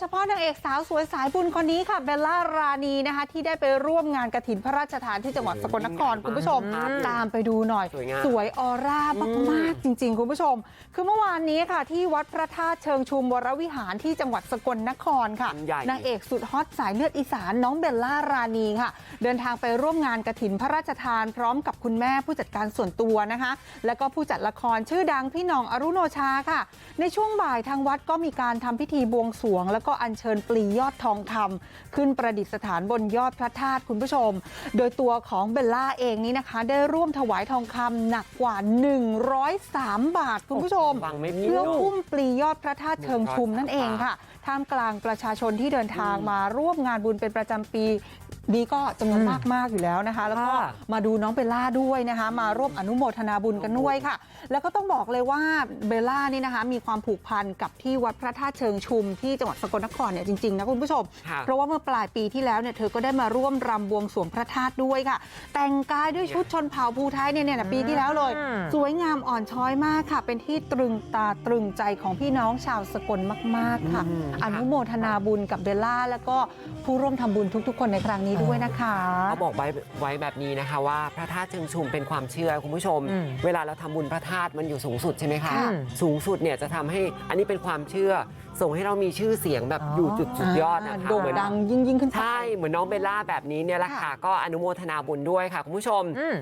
เฉพาะนางเอกสาวสวยสายบุญคนนี้ค่ะเบลล่ารานีนะคะที่ได้ไปร่วมงานกระถินพระราชทานที่จังหวัดสกลนครคุณผู้ชมครับตามไปดูหน่อยสวยงามสวยออร่ามากๆจริง ๆ คุณผู้ชม คือเมื่อวานนี้ค่ะ ที่วัดพระธาตุเชิงชุมวรวิหารที่จังหวัดสกลนครค่ะใหญ่นางเอกสุดฮอตสายเลือดอีสานน้องเบลล่ารานีค่ะ เดินทางไปร่วมงานกระถินพระราชทาน พร้อมกับคุณแม่ผู้จัดการส่วนตัวนะคะ แล้วก็ผู้จัดละครชื่อดังพี่หน้องอรุโนชาค่ะ ในช่วงบ่ายทางวัดก็มีการทำพิธีบวงสรวงแล้วก็อัญเชิญปลียอดทองคำขึ้นประดิษฐานบนยอดพระธาตุคุณผู้ชม โดยตัวของเบลล่าเองนี้นะคะ ได้ร่วมถวายทองคำหนักกว่า 103 บาทคุณผู้ชมฟังไม่ผิดเพื่อลูกพุ่มปลียอดพระธาตุเชิงชุมนั่นเองค่ะท่ามกลางประชาชนที่เดินทางมาร่วมงานบุญเป็นประจำปี นี้ก็จำนวนมากมากๆอยู่แล้วนะคะ แล้วก็ค่ะมาดูน้องเบลล่าด้วยนะคะ มาร่วมอนุโมทนาบุญกันด้วยค่ะ แล้วก็ต้องบอกเลยว่าเบลล่านี่นะคะ มีความผูกพันกับที่วัดพระธาตุเชิงชุมที่จังหวัดสกลนครเนี่ยจริงๆนะคุณผู้ชมค่ะเพราะว่าเมื่อปลายปีที่แล้วเนี่ยเธอก็ได้มาร่วมรำบวงสรวงพระธาตุด้วยค่ะ แต่งกายด้วยชุดชนเผ่าภูไทยเนี่ยเนี่ยนะปีที่แล้วเลยอืมสวยงามอ่อนช้อยมากค่ะ เป็นที่ตรึงตาตรึงใจของพี่น้องชาวสกลมาก ๆค่ะอืมอนุโมทนาบุญกับเบลล่าแล้วก็ผู้ร่วมทำบุญทุก ๆ คนในครั้งนี้ด้วยนะคะเขาบอกไว้ไว้แบบนี้นะคะว่าพระธาตุเชิงชุมเป็นความเชื่อคุณผู้ชมอืมเวลาเราทำบุญพระธาตุมันอยู่สูงสุดใช่ไหมคะค่ะสูงสุดเนี่ยจะทำให้อันนี้เป็นความเชื่อ ส่งให้เรามีชื่อเสียงแบบอ๋ออยู่จุดสุดยอดนะคะโด่งเหมือนดังยิ่งยิ่งๆขึ้นไปใช่เหมือนน้องเบลล่าแบบนี้เนี่ยแหละค่ะค่ะก็อนุโมทนาบุญด้วยค่ะคุณผู้ชมอืม